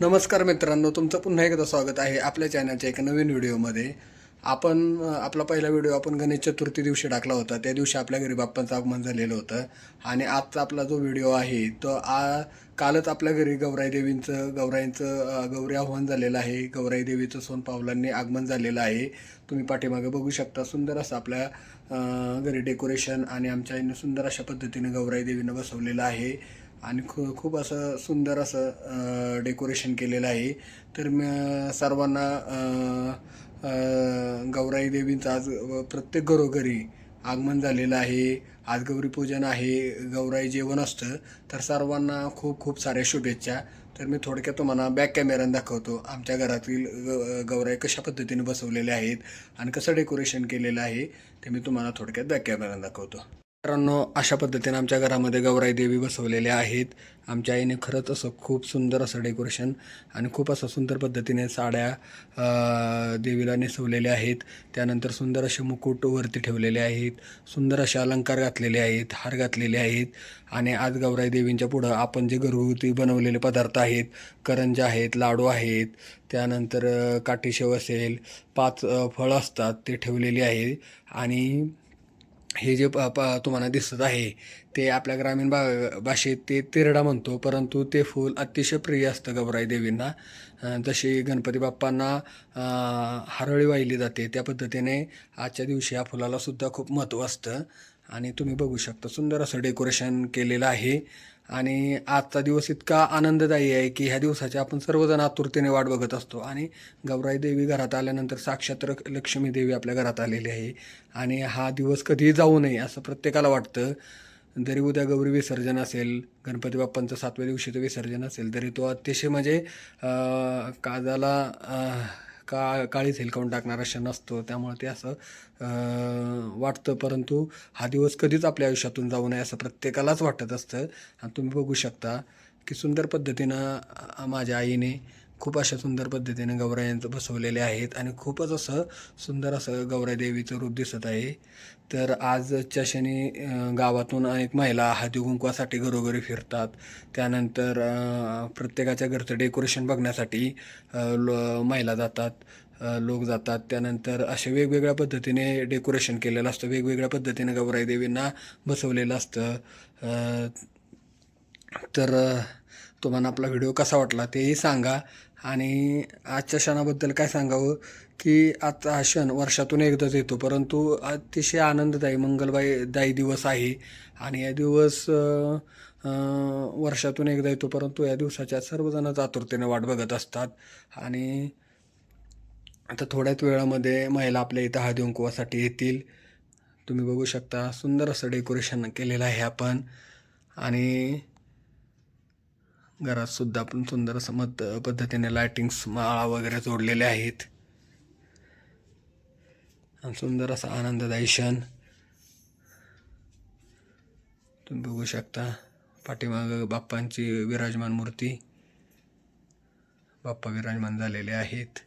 नमस्कार मित्रांनो तुमचं पुन्हा एकदा स्वागत आहे आपल्या चॅनलच्या एका नवीन व्हिडिओमध्ये आपण आपला पहिला व्हिडिओ आपण गणेश चतुर्थी दिवशी टाकला होता. त्या दिवशी आपल्या घरी बाप्पांचं आगमन झालेलं होतं. आणि आजचा आपला जो व्हिडिओ आहे तो आ कालच आपल्या घरी गौराई देवींचं गौराईंचं गौरी आव्हान झालेलं आहे. गौराई देवीचं सोन पावलांनी आगमन झालेलं आहे. तुम्ही पाठीमागे बघू शकता सुंदर असं आपल्या घरी डेकोरेशन आणि आमच्या आईने सुंदर अशा पद्धतीने गौराई देवीनं बसवलेलं आहे. आणि खू खूप असं सुंदर असं डेकोरेशन केलेलं आहे. तर मी सर्वांना गौराई देवींचं आज प्रत्येक घरोघरी आगमन झालेलं आहे. आज गौरी पूजन आहे. गौराई जेवण असतं. तर सर्वांना खूप खूप साऱ्या शुभेच्छा. तर मी थोडक्यात तुम्हाला बॅक कॅमेऱ्यानं दाखवतो. आमच्या घरातील ग गौराई कशा पद्धतीने बसवलेल्या आहेत आणि कसं डेकोरेशन केलेलं आहे ते मी तुम्हाला थोडक्यात बॅक कॅमेऱ्यानं दाखवतो. मित्रांनो अशा पद्धतीने आमच्या घरामध्ये गौराई देवी बसवलेल्या आहेत. आमच्या आईने खरंच असं खूप सुंदर असं डेकोरेशन आणि खूप असं सुंदर पद्धतीने साड्या देवीला नेसवलेल्या आहेत. त्यानंतर सुंदर असे मुकुट वरती ठेवलेले आहेत. सुंदर असे अलंकार घातलेले आहेत हार घातलेले आहेत. आणि आज गौराई देवींच्या पुढं आपण जे घरगुती बनवलेले पदार्थ आहेत करंजा आहेत लाडू आहेत त्यानंतर काठीशेव असेल पाच फळं असतात ते ठेवलेले आहे. आणि हे जे प प तुम्हाला दिसत आहे ते आपल्या ग्रामीण भा भाषेत ते तिरडा म्हणतो परंतु ते फूल अतिशय प्रिय असतं गौराई देवींना. जशी गणपती बाप्पांना हरळी वाहिली जाते त्या पद्धतीने आजच्या दिवशी या फुलालासुद्धा खूप महत्त्व असतं. आणि तुम्ही बघू शकता सुंदर असं डेकोरेशन केलेलं आहे. आणि आजचा दिवस इतका आनंददायी आहे की ह्या दिवसाची आपण सर्वजण आतुरतेने वाट बघत असतो. आणि गौराई देवी घरात आल्यानंतर साक्षात लक्ष्मी देवी आपल्या घरात आलेली आहे. आणि हा दिवस कधीही जाऊ नये असं प्रत्येकाला वाटतं. जरी उद्या गौरी विसर्जन असेल गणपती बाप्पांचं सातव्या दिवशीचं विसर्जन असेल तरी तो अतिशय म्हणजे काजाला का काळीच हेलकावून टाकणारा क्षण असतो त्यामुळे ते असं वाटतं. परंतु हा दिवस कधीच आपल्या आयुष्यातून जाऊ नये असं प्रत्येकालाच वाटत असतं. आणि तुम्ही बघू शकता की सुंदर पद्धतीनं माझ्या आईने खूप अशा सुंदर पद्धतीने गौरायांचं बसवलेले आहेत आणि खूपच असं सुंदर असं गौराई देवीचं रूप दिसत आहे. तर आजच्या क्षणी गावातून अनेक महिला हळदी कुंकवासाठी घरोघरी फिरतात. त्यानंतर प्रत्येकाच्या घरचं डेकोरेशन बघण्यासाठी लो महिला जातात लोक जातात. त्यानंतर असे वेगवेगळ्या पद्धतीने डेकोरेशन केलेलं असतं. वेगवेगळ्या पद्धतीने गौराई देवींना बसवलेलं असतं. तर तुम्हाला आपला व्हिडिओ कसा वाटला तेही सांगा. आणि आजच्या क्षणाबद्दल काय सांगावं? की आजचा हा क्षण वर्षातून एकदाच येतो परंतु अतिशय आनंददायी मंगलबाई दायी दिवस आहे. आणि या दिवस वर्षातून एकदा येतो परंतु या दिवसाच्या सर्वजणच आतुरतेने वाट बघत असतात. आणि आता थोड्याच वेळामध्ये महिला आपल्या इथं हळदी कुंकवासाठी येतील. तुम्ही बघू शकता सुंदर असं डेकोरेशन केलेलं आहे आपण. आणि घरात सुद्धा आपण सुंदर असं मत पद्धतीने लायटिंग्स माळा वगैरे जोडलेले आहेत. आणि सुंदर असा आनंददायी क्षण. तुम्ही बघू शकता पाठीमाग बाप्पांची विराजमान मूर्ती. बाप्पा विराजमान झालेले आहेत.